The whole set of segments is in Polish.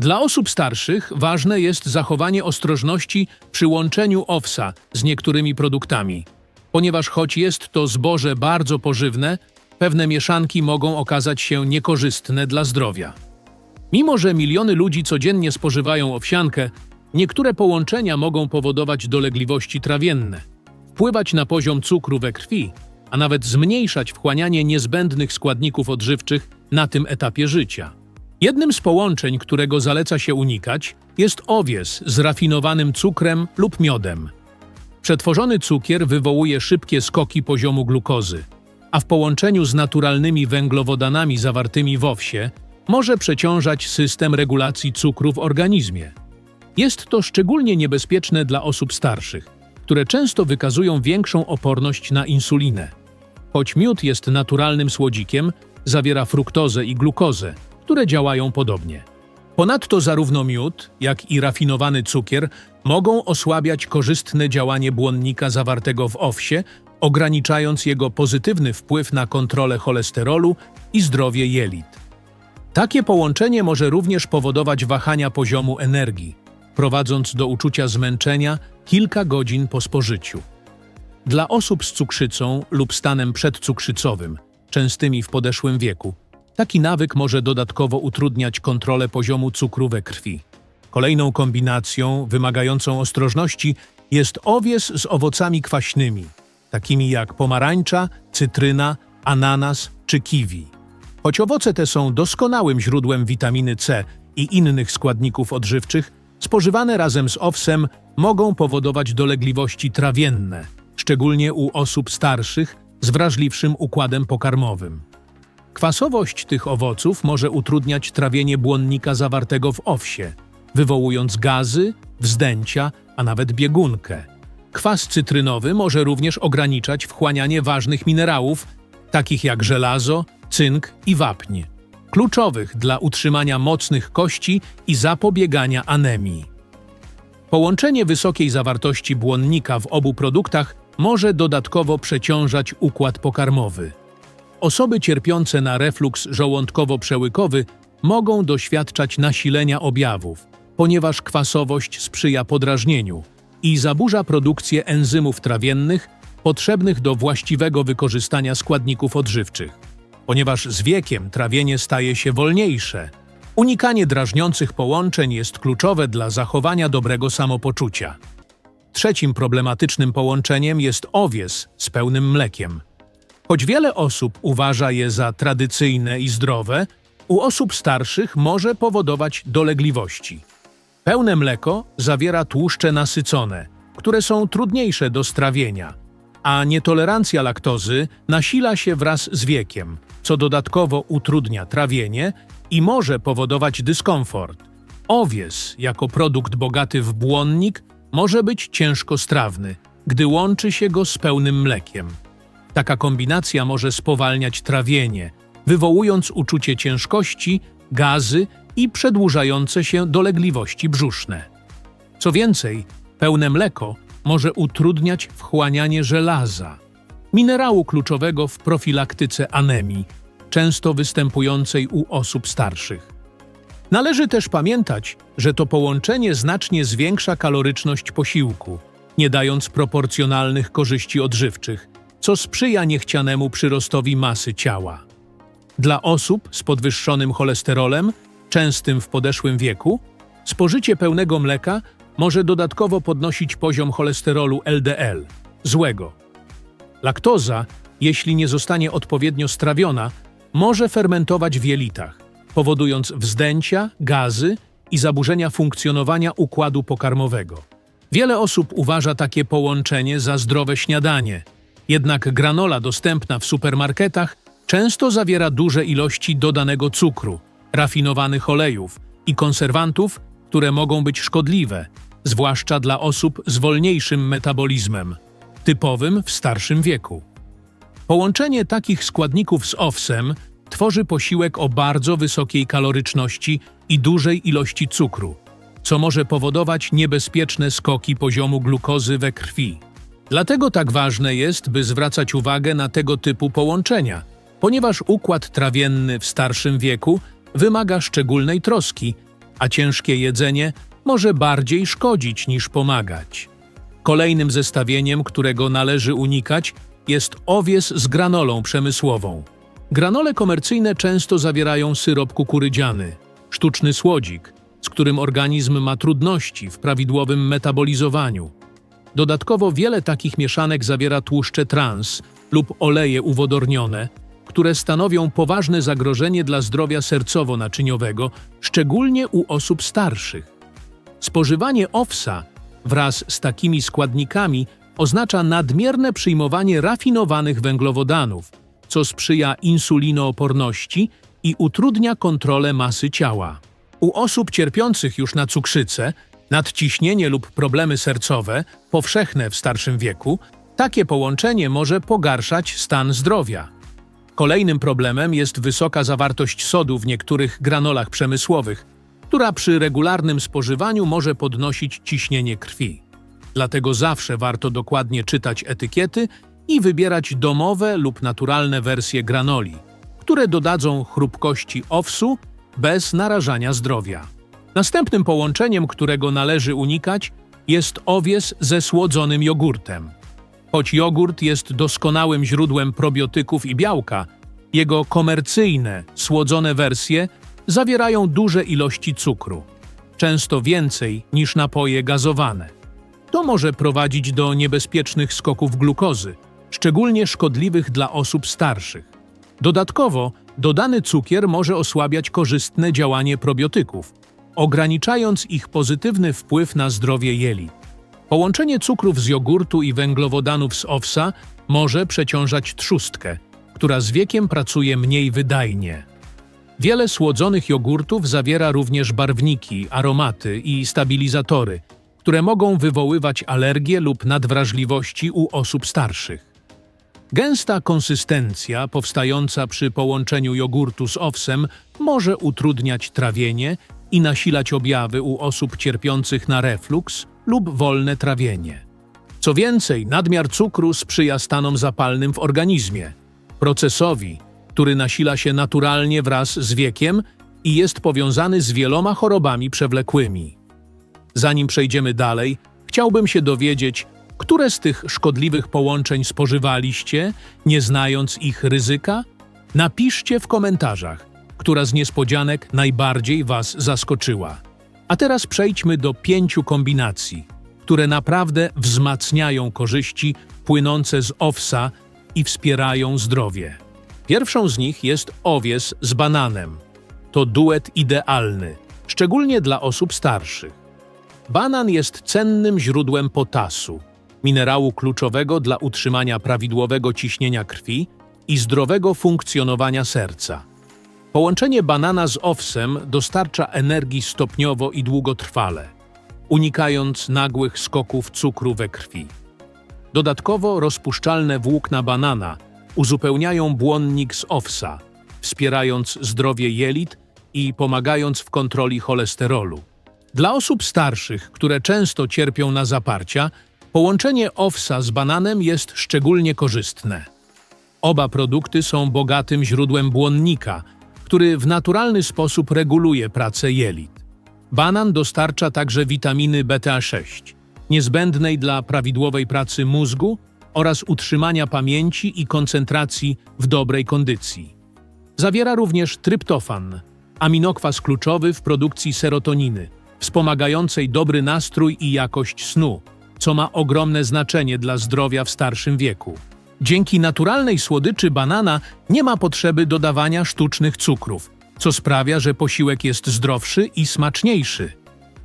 Dla osób starszych ważne jest zachowanie ostrożności przy łączeniu owsa z niektórymi produktami, ponieważ choć jest to zboże bardzo pożywne, pewne mieszanki mogą okazać się niekorzystne dla zdrowia. Mimo, że miliony ludzi codziennie spożywają owsiankę, niektóre połączenia mogą powodować dolegliwości trawienne, wpływać na poziom cukru we krwi, a nawet zmniejszać wchłanianie niezbędnych składników odżywczych na tym etapie życia. Jednym z połączeń, którego zaleca się unikać, jest owies z rafinowanym cukrem lub miodem. Przetworzony cukier wywołuje szybkie skoki poziomu glukozy, a w połączeniu z naturalnymi węglowodanami zawartymi w owsie może przeciążać system regulacji cukru w organizmie. Jest to szczególnie niebezpieczne dla osób starszych, które często wykazują większą oporność na insulinę. Choć miód jest naturalnym słodzikiem, zawiera fruktozę i glukozę, które działają podobnie. Ponadto zarówno miód, jak i rafinowany cukier mogą osłabiać korzystne działanie błonnika zawartego w owsie, ograniczając jego pozytywny wpływ na kontrolę cholesterolu i zdrowie jelit. Takie połączenie może również powodować wahania poziomu energii, prowadząc do uczucia zmęczenia kilka godzin po spożyciu. Dla osób z cukrzycą lub stanem przedcukrzycowym, częstymi w podeszłym wieku, taki nawyk może dodatkowo utrudniać kontrolę poziomu cukru we krwi. Kolejną kombinacją wymagającą ostrożności jest owies z owocami kwaśnymi, takimi jak pomarańcza, cytryna, ananas czy kiwi. Choć owoce te są doskonałym źródłem witaminy C i innych składników odżywczych, spożywane razem z owsem mogą powodować dolegliwości trawienne, szczególnie u osób starszych z wrażliwszym układem pokarmowym. Kwasowość tych owoców może utrudniać trawienie błonnika zawartego w owsie, wywołując gazy, wzdęcia, a nawet biegunkę. Kwas cytrynowy może również ograniczać wchłanianie ważnych minerałów, takich jak żelazo, cynk i wapń, kluczowych dla utrzymania mocnych kości i zapobiegania anemii. Połączenie wysokiej zawartości błonnika w obu produktach może dodatkowo przeciążać układ pokarmowy. Osoby cierpiące na refluks żołądkowo-przełykowy mogą doświadczać nasilenia objawów, ponieważ kwasowość sprzyja podrażnieniu i zaburza produkcję enzymów trawiennych potrzebnych do właściwego wykorzystania składników odżywczych. Ponieważ z wiekiem trawienie staje się wolniejsze, unikanie drażniących połączeń jest kluczowe dla zachowania dobrego samopoczucia. Trzecim problematycznym połączeniem jest owies z pełnym mlekiem. Choć wiele osób uważa je za tradycyjne i zdrowe, u osób starszych może powodować dolegliwości. Pełne mleko zawiera tłuszcze nasycone, które są trudniejsze do strawienia, a nietolerancja laktozy nasila się wraz z wiekiem, co dodatkowo utrudnia trawienie i może powodować dyskomfort. Owies, jako produkt bogaty w błonnik, może być ciężkostrawny, gdy łączy się go z pełnym mlekiem. Taka kombinacja może spowalniać trawienie, wywołując uczucie ciężkości, gazy i przedłużające się dolegliwości brzuszne. Co więcej, pełne mleko może utrudniać wchłanianie żelaza, minerału kluczowego w profilaktyce anemii, często występującej u osób starszych. Należy też pamiętać, że to połączenie znacznie zwiększa kaloryczność posiłku, nie dając proporcjonalnych korzyści odżywczych, co sprzyja niechcianemu przyrostowi masy ciała. Dla osób z podwyższonym cholesterolem, częstym w podeszłym wieku, spożycie pełnego mleka może dodatkowo podnosić poziom cholesterolu LDL, złego. Laktoza, jeśli nie zostanie odpowiednio strawiona, może fermentować w jelitach, powodując wzdęcia, gazy i zaburzenia funkcjonowania układu pokarmowego. Wiele osób uważa takie połączenie za zdrowe śniadanie, jednak granola dostępna w supermarketach często zawiera duże ilości dodanego cukru, rafinowanych olejów i konserwantów, które mogą być szkodliwe, zwłaszcza dla osób z wolniejszym metabolizmem, typowym w starszym wieku. Połączenie takich składników z owsem tworzy posiłek o bardzo wysokiej kaloryczności i dużej ilości cukru, co może powodować niebezpieczne skoki poziomu glukozy we krwi. Dlatego tak ważne jest, by zwracać uwagę na tego typu połączenia, ponieważ układ trawienny w starszym wieku wymaga szczególnej troski a ciężkie jedzenie może bardziej szkodzić niż pomagać. Kolejnym zestawieniem, którego należy unikać, jest owies z granolą przemysłową. Granole komercyjne często zawierają syrop kukurydziany, sztuczny słodzik, z którym organizm ma trudności w prawidłowym metabolizowaniu. Dodatkowo wiele takich mieszanek zawiera tłuszcze trans lub oleje uwodornione, które stanowią poważne zagrożenie dla zdrowia sercowo-naczyniowego, szczególnie u osób starszych. Spożywanie owsa wraz z takimi składnikami oznacza nadmierne przyjmowanie rafinowanych węglowodanów, co sprzyja insulinooporności i utrudnia kontrolę masy ciała. U osób cierpiących już na cukrzycę, nadciśnienie lub problemy sercowe, powszechne w starszym wieku, takie połączenie może pogarszać stan zdrowia. Kolejnym problemem jest wysoka zawartość sodu w niektórych granolach przemysłowych, która przy regularnym spożywaniu może podnosić ciśnienie krwi. Dlatego zawsze warto dokładnie czytać etykiety i wybierać domowe lub naturalne wersje granoli, które dodadzą chrupkości owsu bez narażania zdrowia. Następnym połączeniem, którego należy unikać, jest owies ze słodzonym jogurtem. Choć jogurt jest doskonałym źródłem probiotyków i białka, jego komercyjne, słodzone wersje zawierają duże ilości cukru, często więcej niż napoje gazowane. To może prowadzić do niebezpiecznych skoków glukozy, szczególnie szkodliwych dla osób starszych. Dodatkowo, dodany cukier może osłabiać korzystne działanie probiotyków, ograniczając ich pozytywny wpływ na zdrowie jelit. Połączenie cukrów z jogurtu i węglowodanów z owsa może przeciążać trzustkę, która z wiekiem pracuje mniej wydajnie. Wiele słodzonych jogurtów zawiera również barwniki, aromaty i stabilizatory, które mogą wywoływać alergie lub nadwrażliwości u osób starszych. Gęsta konsystencja powstająca przy połączeniu jogurtu z owsem może utrudniać trawienie i nasilać objawy u osób cierpiących na refluks lub wolne trawienie. Co więcej, nadmiar cukru sprzyja stanom zapalnym w organizmie, procesowi, który nasila się naturalnie wraz z wiekiem i jest powiązany z wieloma chorobami przewlekłymi. Zanim przejdziemy dalej, chciałbym się dowiedzieć, które z tych szkodliwych połączeń spożywaliście, nie znając ich ryzyka? Napiszcie w komentarzach, która z niespodzianek najbardziej Was zaskoczyła. A teraz przejdźmy do pięciu kombinacji, które naprawdę wzmacniają korzyści płynące z owsa i wspierają zdrowie. Pierwszą z nich jest owies z bananem. To duet idealny, szczególnie dla osób starszych. Banan jest cennym źródłem potasu, minerału kluczowego dla utrzymania prawidłowego ciśnienia krwi i zdrowego funkcjonowania serca. Połączenie banana z owsem dostarcza energii stopniowo i długotrwale, unikając nagłych skoków cukru we krwi. Dodatkowo rozpuszczalne włókna banana uzupełniają błonnik z owsa, wspierając zdrowie jelit i pomagając w kontroli cholesterolu. Dla osób starszych, które często cierpią na zaparcia, połączenie owsa z bananem jest szczególnie korzystne. Oba produkty są bogatym źródłem błonnika, który w naturalny sposób reguluje pracę jelit. Banan dostarcza także witaminy beta-6, niezbędnej dla prawidłowej pracy mózgu oraz utrzymania pamięci i koncentracji w dobrej kondycji. Zawiera również tryptofan, aminokwas kluczowy w produkcji serotoniny, wspomagającej dobry nastrój i jakość snu, co ma ogromne znaczenie dla zdrowia w starszym wieku. Dzięki naturalnej słodyczy banana nie ma potrzeby dodawania sztucznych cukrów, co sprawia, że posiłek jest zdrowszy i smaczniejszy.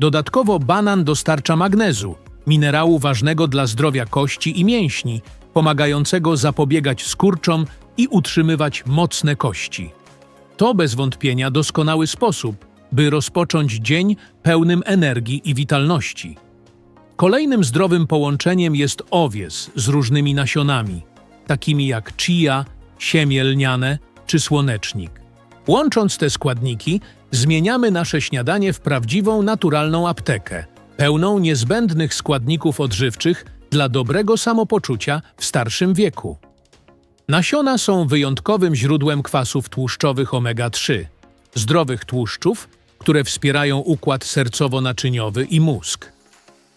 Dodatkowo banan dostarcza magnezu, minerału ważnego dla zdrowia kości i mięśni, pomagającego zapobiegać skurczom i utrzymywać mocne kości. To bez wątpienia doskonały sposób, by rozpocząć dzień pełnym energii i witalności. Kolejnym zdrowym połączeniem jest owies z różnymi nasionami, takimi jak chia, siemię lniane czy słonecznik. Łącząc te składniki, zmieniamy nasze śniadanie w prawdziwą, naturalną aptekę, pełną niezbędnych składników odżywczych dla dobrego samopoczucia w starszym wieku. Nasiona są wyjątkowym źródłem kwasów tłuszczowych omega-3, zdrowych tłuszczów które wspierają układ sercowo-naczyniowy i mózg.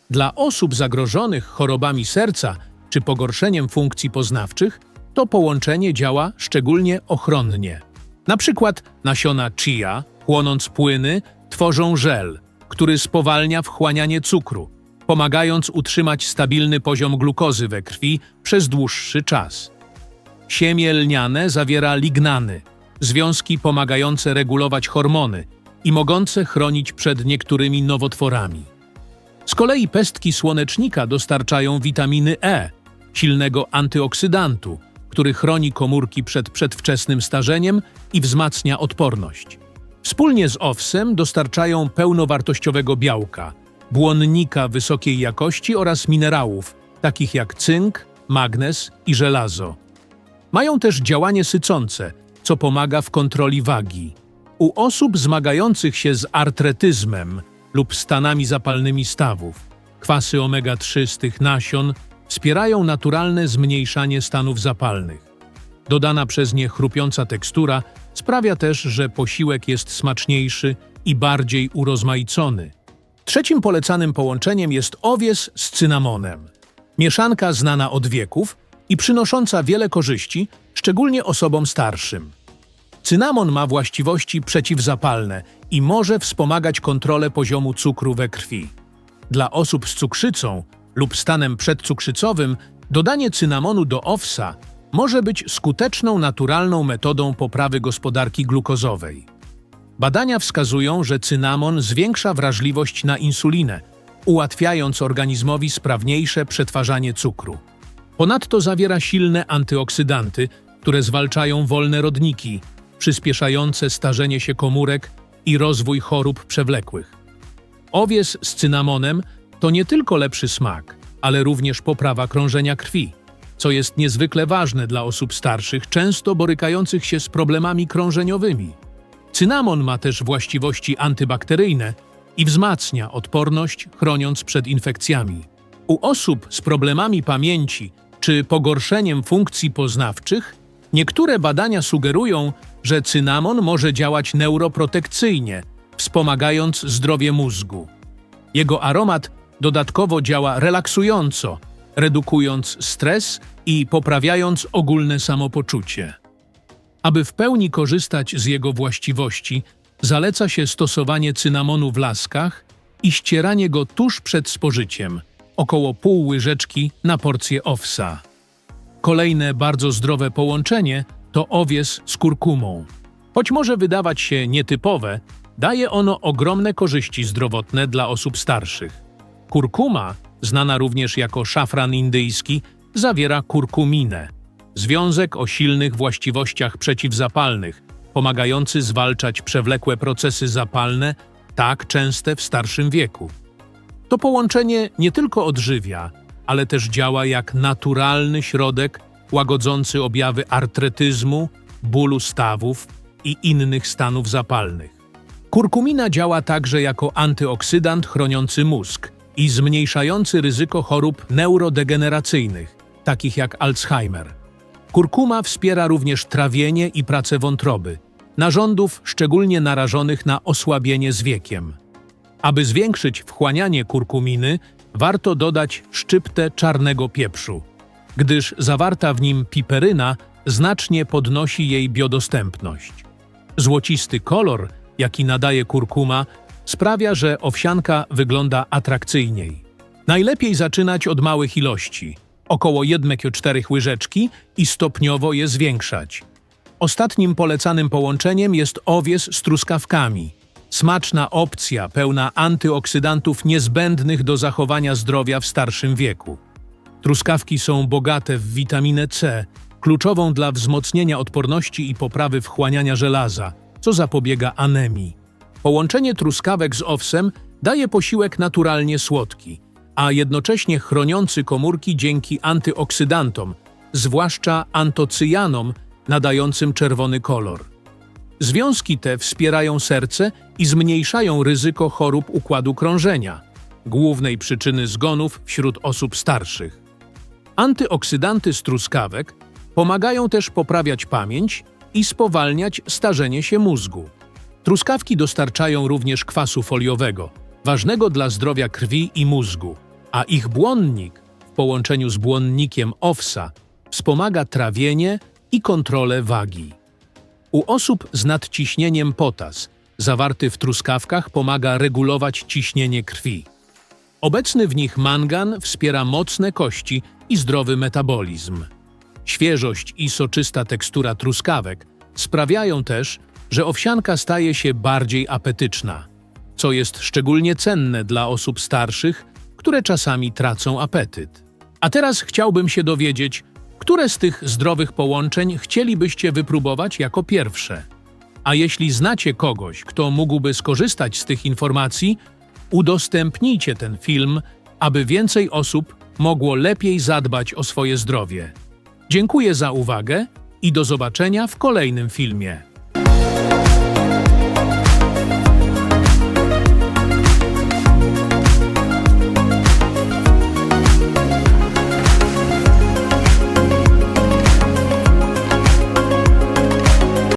Dla osób zagrożonych chorobami serca czy pogorszeniem funkcji poznawczych to połączenie działa szczególnie ochronnie. Na przykład nasiona chia, chłonąc płyny, tworzą żel, który spowalnia wchłanianie cukru, pomagając utrzymać stabilny poziom glukozy we krwi przez dłuższy czas. Siemię lniane zawiera lignany, związki pomagające regulować hormony i mogące chronić przed niektórymi nowotworami. Z kolei pestki słonecznika dostarczają witaminy E, silnego antyoksydantu, który chroni komórki przed przedwczesnym starzeniem i wzmacnia odporność. Wspólnie z owsem dostarczają pełnowartościowego białka, błonnika wysokiej jakości oraz minerałów, takich jak cynk, magnez i żelazo. Mają też działanie sycące, co pomaga w kontroli wagi. U osób zmagających się z artretyzmem lub stanami zapalnymi stawów, kwasy omega-3 z tych nasion wspierają naturalne zmniejszanie stanów zapalnych. Dodana przez nie chrupiąca tekstura sprawia też, że posiłek jest smaczniejszy i bardziej urozmaicony. Trzecim polecanym połączeniem jest owies z cynamonem. Mieszanka znana od wieków i przynosząca wiele korzyści, szczególnie osobom starszym. Cynamon ma właściwości przeciwzapalne i może wspomagać kontrolę poziomu cukru we krwi. Dla osób z cukrzycą lub stanem przedcukrzycowym dodanie cynamonu do owsa może być skuteczną naturalną metodą poprawy gospodarki glukozowej. Badania wskazują, że cynamon zwiększa wrażliwość na insulinę, ułatwiając organizmowi sprawniejsze przetwarzanie cukru. Ponadto zawiera silne antyoksydanty, które zwalczają wolne rodniki, przyspieszające starzenie się komórek i rozwój chorób przewlekłych. Owies z cynamonem to nie tylko lepszy smak, ale również poprawa krążenia krwi, co jest niezwykle ważne dla osób starszych, często borykających się z problemami krążeniowymi. Cynamon ma też właściwości antybakteryjne i wzmacnia odporność, chroniąc przed infekcjami. U osób z problemami pamięci czy pogorszeniem funkcji poznawczych, niektóre badania sugerują, że cynamon może działać neuroprotekcyjnie, wspomagając zdrowie mózgu. Jego aromat dodatkowo działa relaksująco, redukując stres i poprawiając ogólne samopoczucie. Aby w pełni korzystać z jego właściwości, zaleca się stosowanie cynamonu w laskach i ścieranie go tuż przed spożyciem, około pół łyżeczki na porcję owsa. Kolejne bardzo zdrowe połączenie to owies z kurkumą. Choć może wydawać się nietypowe, daje ono ogromne korzyści zdrowotne dla osób starszych. Kurkuma, znana również jako szafran indyjski, zawiera kurkuminę, związek o silnych właściwościach przeciwzapalnych, pomagający zwalczać przewlekłe procesy zapalne, tak częste w starszym wieku. To połączenie nie tylko odżywia, ale też działa jak naturalny środek łagodzący objawy artretyzmu, bólu stawów i innych stanów zapalnych. Kurkumina działa także jako antyoksydant chroniący mózg i zmniejszający ryzyko chorób neurodegeneracyjnych, takich jak Alzheimer. Kurkuma wspiera również trawienie i pracę wątroby, narządów szczególnie narażonych na osłabienie z wiekiem. Aby zwiększyć wchłanianie kurkuminy, warto dodać szczyptę czarnego pieprzu, gdyż zawarta w nim piperyna znacznie podnosi jej biodostępność. Złocisty kolor, jaki nadaje kurkuma, sprawia, że owsianka wygląda atrakcyjniej. Najlepiej zaczynać od małych ilości, około 1-4 łyżeczki i stopniowo je zwiększać. Ostatnim polecanym połączeniem jest owies z truskawkami. Smaczna opcja pełna antyoksydantów niezbędnych do zachowania zdrowia w starszym wieku. Truskawki są bogate w witaminę C, kluczową dla wzmocnienia odporności i poprawy wchłaniania żelaza, co zapobiega anemii. Połączenie truskawek z owsem daje posiłek naturalnie słodki, a jednocześnie chroniący komórki dzięki antyoksydantom, zwłaszcza antocyjanom nadającym czerwony kolor. Związki te wspierają serce i zmniejszają ryzyko chorób układu krążenia, głównej przyczyny zgonów wśród osób starszych. Antyoksydanty z truskawek pomagają też poprawiać pamięć i spowalniać starzenie się mózgu. Truskawki dostarczają również kwasu foliowego, ważnego dla zdrowia krwi i mózgu, a ich błonnik w połączeniu z błonnikiem owsa wspomaga trawienie i kontrolę wagi. U osób z nadciśnieniem potas zawarty w truskawkach pomaga regulować ciśnienie krwi. Obecny w nich mangan wspiera mocne kości i zdrowy metabolizm. Świeżość i soczysta tekstura truskawek sprawiają też, że owsianka staje się bardziej apetyczna, co jest szczególnie cenne dla osób starszych, które czasami tracą apetyt. A teraz chciałbym się dowiedzieć, które z tych zdrowych połączeń chcielibyście wypróbować jako pierwsze. A jeśli znacie kogoś, kto mógłby skorzystać z tych informacji, udostępnijcie ten film, aby więcej osób mogło lepiej zadbać o swoje zdrowie. Dziękuję za uwagę i do zobaczenia w kolejnym filmie.